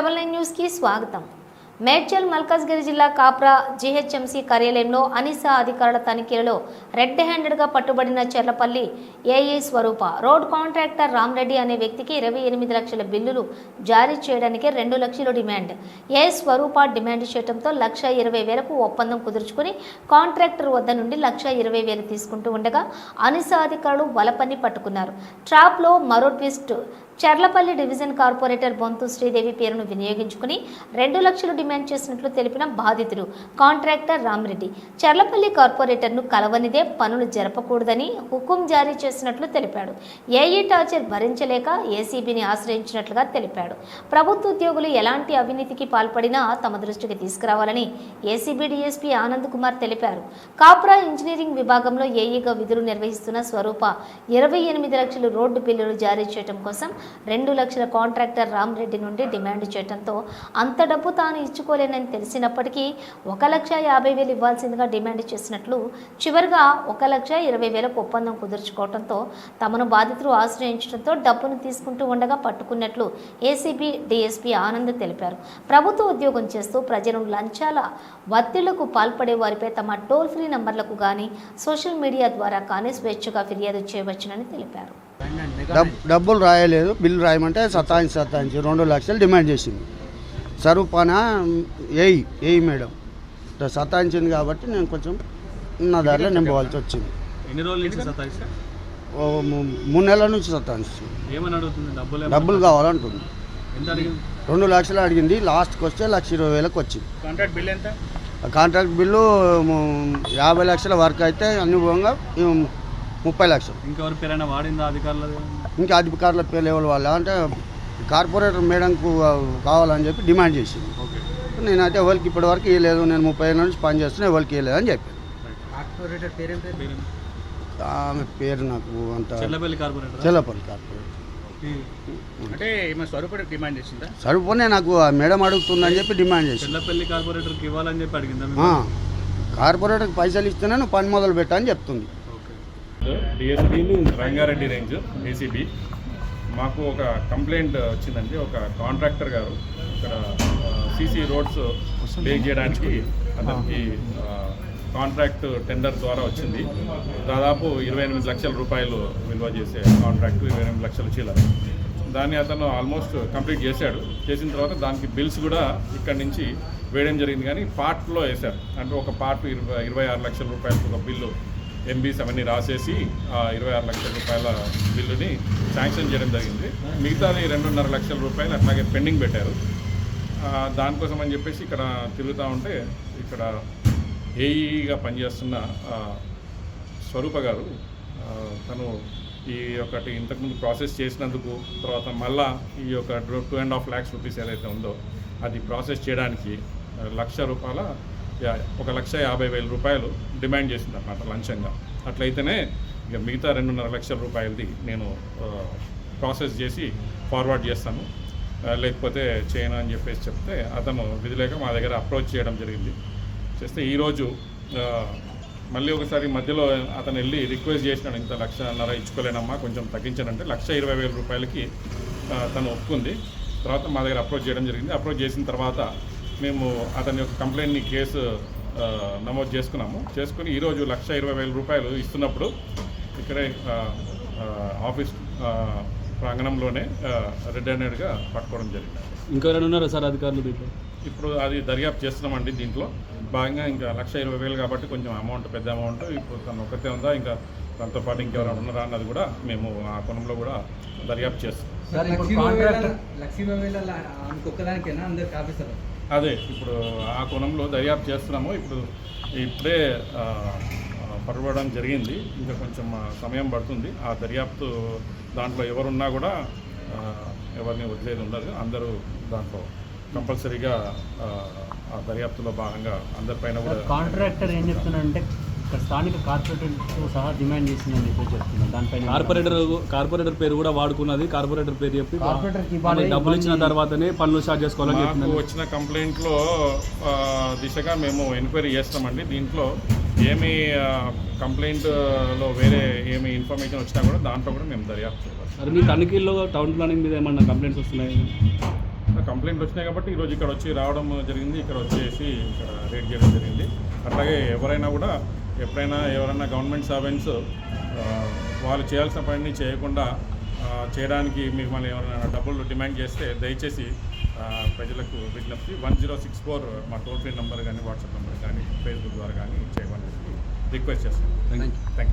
Double nine న్యూస్కి స్వాగతం. మేడ్చల్ మల్కాజ్గిరి జిల్లా కాప్రా జీహెచ్ఎంసీ కార్యాలయంలో అనిసా అధికారుల తనిఖీలలో రెడ్ హ్యాండెడ్గా పట్టుబడిన చెర్లపల్లి ఏఏ స్వరూప రోడ్ కాంట్రాక్టర్ రామ్రెడ్డి అనే వ్యక్తికి ఇరవై ఎనిమిది లక్షల బిల్లులు జారీ చేయడానికి రెండు లక్షలు డిమాండ్. ఏ స్వరూప డిమాండ్ చేయడంతో లక్ష ఇరవై వేలకు ఒప్పందం కుదుర్చుకుని కాంట్రాక్టర్ వద్ద నుండి లక్ష ఇరవై వేలు తీసుకుంటూ ఉండగా అనిసా అధికారులు వలపని పట్టుకున్నారు. ట్రాప్లో మరో twist Cherlapally division corporator Bonthu Sridevi పేరును వినియోగించుకుని రెండు లక్షలు డిమాండ్ చేసినట్లు తెలిపిన బాధితుడు కాంట్రాక్టర్ రామిరెడ్డి. చర్లపల్లి కార్పొరేటర్ను కలవనిదే పనులు జరపకూడదని హుకుం జారీ చేసినట్లు తెలిపాడు. ఏఈ టార్చర్ భరించలేక ఏసీబీని ఆశ్రయించినట్లుగా తెలిపాడు. ప్రభుత్వ ఉద్యోగులు ఎలాంటి అవినీతికి పాల్పడినా తమ దృష్టికి తీసుకురావాలని ఏసీబీ డీఎస్పీ ఆనంద్ కుమార్ తెలిపారు. కాప్రా ఇంజనీరింగ్ విభాగంలో ఏఈగా విధులు నిర్వహిస్తున్న స్వరూప ఇరవై ఎనిమిది లక్షలు రోడ్డు బిల్లులు జారీ చేయడం కోసం రెండు లక్షల కాంట్రాక్టర్ రామ్రెడ్డి నుండి డిమాండ్ చేయడంతో అంత డబ్బు తాను ఇచ్చుకోలేనని తెలిసినప్పటికీ ఒక లక్ష యాభై వేలు ఇవ్వాల్సిందిగా డిమాండ్ చేసినట్లు చివరిగా ఒక లక్ష ఇరవై వేలకు ఒప్పందం కుదుర్చుకోవడంతో తమను బాధితులు ఆశ్రయించడంతో డబ్బును తీసుకుంటూ ఉండగా పట్టుకున్నట్లు ఏసీబీ డీఎస్పీ ఆనంద్ తెలిపారు. ప్రభుత్వ ఉద్యోగం చేస్తూ ప్రజలను లంచాల వత్తిళ్ళకు పాల్పడే వారిపై తమ టోల్ ఫ్రీ నంబర్లకు కానీ సోషల్ మీడియా ద్వారా కానీ స్వేచ్ఛగా ఫిర్యాదు చేయవచ్చునని తెలిపారు. డబ్బులు రాయలేదు బిల్లు రాయమంటే సతాయించి సతాయించి రెండు లక్షలు డిమాండ్ చేసింది. సరూపాన? ఏయి ఏయి మేడం. ఇట్లా సతాయించింది కాబట్టి నేను కొంచెం నా దారిలో నింపవలసి వచ్చింది. ఎన్ని రోజుల నుంచి మూడు నెలల నుంచి అడుగుతుంది? డబ్బులు కావాలంటుంది. ఎంత అడిగింది? రెండు లక్షలు అడిగింది లాస్ట్కి వస్తే లక్ష ఇరవై వేలకు వచ్చింది. కాంట్రాక్ట్ బిల్ ఎంత? కాంట్రాక్ట్ బిల్లు యాభై లక్షల వరకు అయితే అనుభవంగా ముప్పై లక్షలు. ఇంకెవరి పేరైనా వాడిందా అధికారులు ఇంకా అధికారుల పేరు లెవెల్ వాళ్ళ? అంటే కార్పొరేటర్ మేడంకు కావాలని చెప్పి డిమాండ్ చేసింది. ఓకే. నేనైతే ఎవరికి ఇప్పటి వరకు ఇవ్వలేదు నేను ముప్పై ఏళ్ళ నుంచి పని చేస్తున్నా ఎవరికి ఇవ్వలేదు అని చెప్పాను పేరు ఆమె పేరు నాకు అంత చెల్లపల్లి కార్పొరేటర్? అంటే స్వరూపడి డిమాండ్ చేసిందా? నాకు మేడం అడుగుతుందని చెప్పి డిమాండ్ చేసింది. చెల్లపల్లి కార్పొరేటర్కి ఇవ్వాలని చెప్పి అడిగిందా కార్పొరేటర్కి పైసలు ఇస్తేనే నువ్వు పని మొదలు పెట్టని చెప్తుంది. ఓకే రంగారెడ్డి రేంజ్ ఏసీబీ మాకు ఒక కంప్లైంట్ వచ్చిందండి. ఒక కాంట్రాక్టర్ గారు ఇక్కడ సీసీ రోడ్స్ పే చేయడానికి అతనికి కాంట్రాక్ట్ టెండర్ ద్వారా వచ్చింది. దాదాపు ఇరవై ఎనిమిది లక్షల రూపాయలు విలువ చేసే కాంట్రాక్ట్ ఇరవై ఎనిమిది లక్షల చీల. దాన్ని అతను ఆల్మోస్ట్ కంప్లీట్ చేశాడు. చేసిన తర్వాత దానికి బిల్స్ కూడా ఇక్కడ నుంచి వేయడం జరిగింది. కానీ పార్ట్లో వేశారు. అంటే ఒక పార్ట్ ఇరవై ఇరవై ఆరు లక్షల రూపాయలకు ఒక బిల్లు ఎంబీస్ అవన్నీ రాసేసి ఆ ఇరవై ఆరు లక్షల రూపాయల బిల్లుని శాంక్షన్ చేయడం జరిగింది. మిగతాది రెండున్నర లక్షల రూపాయలు అట్లాగే పెండింగ్ పెట్టారు. దానికోసం అని చెప్పేసి ఇక్కడ తిరుగుతూ ఉంటే ఇక్కడ ఏఈగా పనిచేస్తున్న స్వరూప గారు తను ఈ ఒకటి ఇంతకుముందు ప్రాసెస్ చేసినందుకు తర్వాత మళ్ళా ఈ యొక్క two and half lakhs rupees ఏదైతే ఉందో అది ప్రాసెస్ చేయడానికి లక్ష రూపాయల ఒక లక్ష యాభై వేల రూపాయలు డిమాండ్ చేసింది అన్నమాట లంచంగా. అట్లయితేనే ఇక మిగతా రెండున్నర లక్షల రూపాయలది నేను ప్రాసెస్ చేసి ఫార్వర్డ్ చేస్తాను. లేకపోతే చేయను అని చెప్పేసి చెప్తే అతను విధి లేక మా దగ్గర అప్రోచ్ చేయడం జరిగింది. చేస్తే ఈరోజు మళ్ళీ ఒకసారి మధ్యలో అతను వెళ్ళి రిక్వెస్ట్ చేసినాడు ఇంత లక్షన్నర ఇచ్చుకోలేనమ్మా కొంచెం తగ్గించానంటే లక్ష ఇరవై వేల రూపాయలకి తను ఒప్పుకుంది. తర్వాత మా దగ్గర అప్రోచ్ చేయడం జరిగింది. అప్రోచ్ చేసిన తర్వాత మేము అతని యొక్క కంప్లైంట్ని కేసు నమోదు చేసుకున్నాము. చేసుకుని ఈరోజు లక్ష ఇరవై వేల రూపాయలు ఇస్తున్నప్పుడు ఇక్కడే ఆఫీస్ ఆ, ప్రాంగణంలోనే రెడ్ హ్యాండెడ్గా పట్టుకోవడం జరిగింది. ఇంకెవరైనా ఉన్నారా సార్ అధికారులు దీంట్లో? ఇప్పుడు అది దర్యాప్తు చేస్తున్నామండి దీంట్లో. భాగంగా ఇంకా లక్ష ఇరవై వేలు కాబట్టి కొంచెం అమౌంట్ పెద్ద అమౌంట్ ఇప్పుడు తను ఒక్కతే ఉందా ఇంకా తనతో పాటు ఇంకెవరైనా ఉన్నారా అన్నది కూడా మేము ఆ కోణంలో కూడా దర్యాప్తు చేస్తాం అదే ఇప్పుడు ఆ కోణంలో దర్యాప్తు చేస్తున్నాము. ఇప్పుడు ఇప్పుడే పరవడం జరిగింది. ఇంకా కొంచెం సమయం పడుతుంది. ఆ దర్యాప్తు దాంట్లో ఎవరున్నా కూడా ఎవరిని వదిలేదు ఉండదు. అందరూ దాంట్లో కంపల్సరీగా ఆ, ఆ దర్యాప్తులో భాగంగా అందరిపైన కూడా కాంట్రాక్టర్ ఏం చెప్తున్నాడంటే ఇక్కడ స్థానిక కార్పొరేటర్తో సహా డిమాండ్ చేసిందని చెప్పి చెప్తున్నాడు దానిపైన కార్పొరేటర్ కార్పొరేటర్ పేరు కూడా వాడుకున్నది. కార్పొరేటర్ పేరు చెప్పి కార్పొరేటర్కి ఇవ్వాలి, మనకి డబ్బులు ఇచ్చిన. తర్వాతనే పనులు స్టార్ట్ చేసుకోవాలని చెప్తున్నాను వచ్చిన కంప్లైంట్లో ఆ, దిశగా మేము ఎంక్వైరీ చేస్తామండి. దీంట్లో ఏమి కంప్లైంట్లో వేరే ఏమి ఇన్ఫర్మేషన్ వచ్చినా కూడా దాంట్లో కూడా మేము దర్యాప్తు చేయాలి మరి మీ తనిఖీల్లో టౌన్ ప్లానింగ్ మీద ఏమన్నా కంప్లైంట్స్ వస్తున్నాయి? కంప్లైంట్లు వచ్చినాయి కాబట్టి ఈరోజు ఇక్కడ వచ్చి రావడం జరిగింది. ఇక్కడ వచ్చేసి ఇక్కడ రేట్ చేయడం జరిగింది. అట్లాగే ఎవరైనా కూడా ఎప్పుడైనా ఎవరైనా గవర్నమెంట్ సర్వెంట్స్ వాళ్ళు చేయాల్సిన పనిని చేయకుండా చేయడానికి మిమ్మల్ని ఎవరైనా డబ్బులు డిమాండ్ చేస్తే దయచేసి ప్రజలకు విజ్ఞప్తి. వన్ జీరో సిక్స్ ఫోర్ మా టోల్ ఫ్రీ నెంబర్ కానీ వాట్సాప్ నెంబర్ కానీ ఫేస్బుక్ ద్వారా కానీ చేయమని రిక్వెస్ట్ చేస్తాను థ్యాంక్ యూ